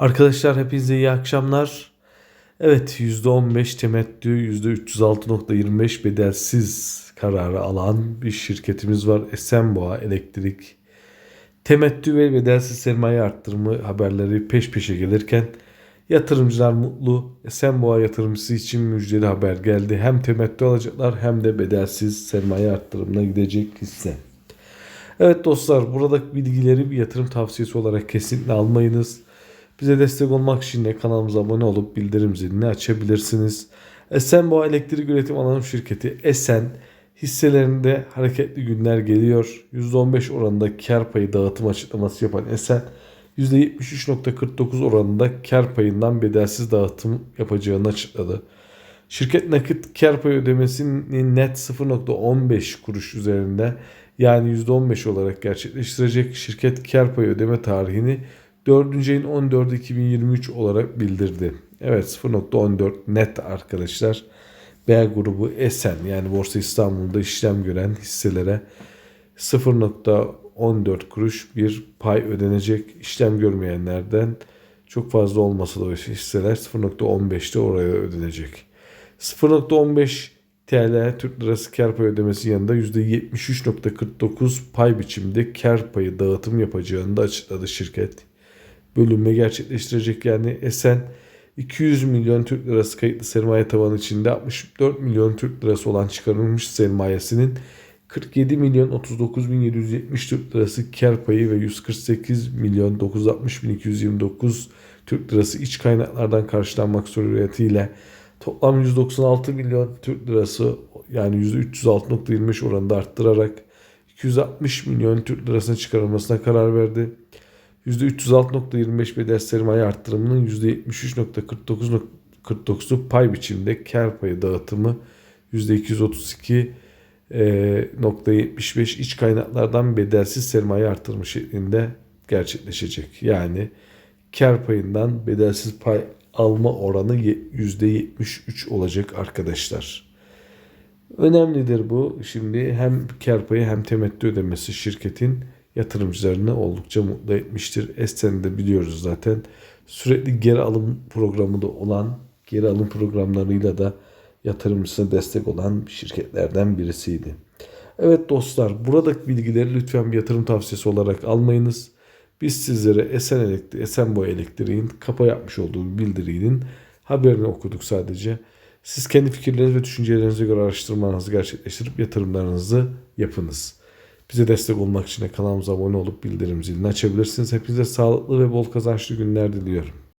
Arkadaşlar hepinize iyi akşamlar. Evet %15 temettü %306.25 bedelsiz kararı alan bir şirketimiz var. Esenboğa Elektrik. Temettü ve bedelsiz sermaye arttırımı haberleri peş peşe gelirken yatırımcılar mutlu. Esenboğa yatırımcısı için müjdeli haber geldi. Hem temettü alacaklar hem de bedelsiz sermaye arttırımına gidecek hisse. Evet dostlar buradaki bilgileri bir yatırım tavsiyesi olarak kesinlikle almayınız. Bize destek olmak için de kanalımıza abone olup bildirim zilini açabilirsiniz. Esenboğa Elektrik Üretim Anonim Şirketi Esen hisselerinde hareketli günler geliyor. %15 oranında kar payı dağıtım açıklaması yapan Esen %73.49 oranında kar payından bedelsiz dağıtım yapacağını açıkladı. Şirket nakit kar payı ödemesini net 0.15 kuruş üzerinde yani %15 olarak gerçekleştirecek. Şirket kar payı ödeme tarihini 4. ayın 14 2023 olarak bildirdi. Evet 0.14 net arkadaşlar. B grubu Esen yani Borsa İstanbul'da işlem gören hisselere 0.14 kuruş bir pay ödenecek. İşlem görmeyenlerden çok fazla olmasa da hisseler 0.15'te oraya ödenecek. 0.15 TL Türk Lirası kar payı ödemesi yanında %73.49 pay biçimde kar payı dağıtım yapacağını da açıkladı şirket. Bölünme gerçekleştirecek yani Esen 200 milyon Türk Lirası kayıtlı sermaye tavanı içinde 64 milyon Türk Lirası olan çıkarılmış sermayesinin 47 milyon 39 bin 770 Türk Lirası kar payı ve 148 milyon 960 bin 229 Türk Lirası iç kaynaklardan karşılanmak suretiyle toplam 196 milyon Türk Lirası yani %306.25 oranında arttırarak 260 milyon Türk Lirasına çıkarılmasına karar verdi. %306.25 bedel sermaye arttırımının %73.49'u pay biçimde kar payı dağıtımı %232.75 iç kaynaklardan bedelsiz sermaye arttırımı şeklinde gerçekleşecek. Yani kar payından bedelsiz pay alma oranı %73 olacak arkadaşlar. Önemlidir bu. Şimdi hem kar payı hem temettü ödemesi şirketin yatırımcılarını oldukça mutlu etmiştir. Esten'i de biliyoruz zaten. Sürekli geri alım programı da olan, geri alım programlarıyla da yatırımcısına destek olan şirketlerden birisiydi. Evet dostlar, buradaki bilgileri lütfen bir yatırım tavsiyesi olarak almayınız. Biz sizlere Esen Elektrik, Esenboğa Elektriğin kapa yapmış olduğu bildirinin haberini okuduk sadece. Siz kendi fikirleriniz ve düşüncelerinize göre araştırmanızı gerçekleştirip yatırımlarınızı yapınız. Bize destek olmak için kanalımıza abone olup bildirim zilini açabilirsiniz. Hepinize sağlıklı ve bol kazançlı günler diliyorum.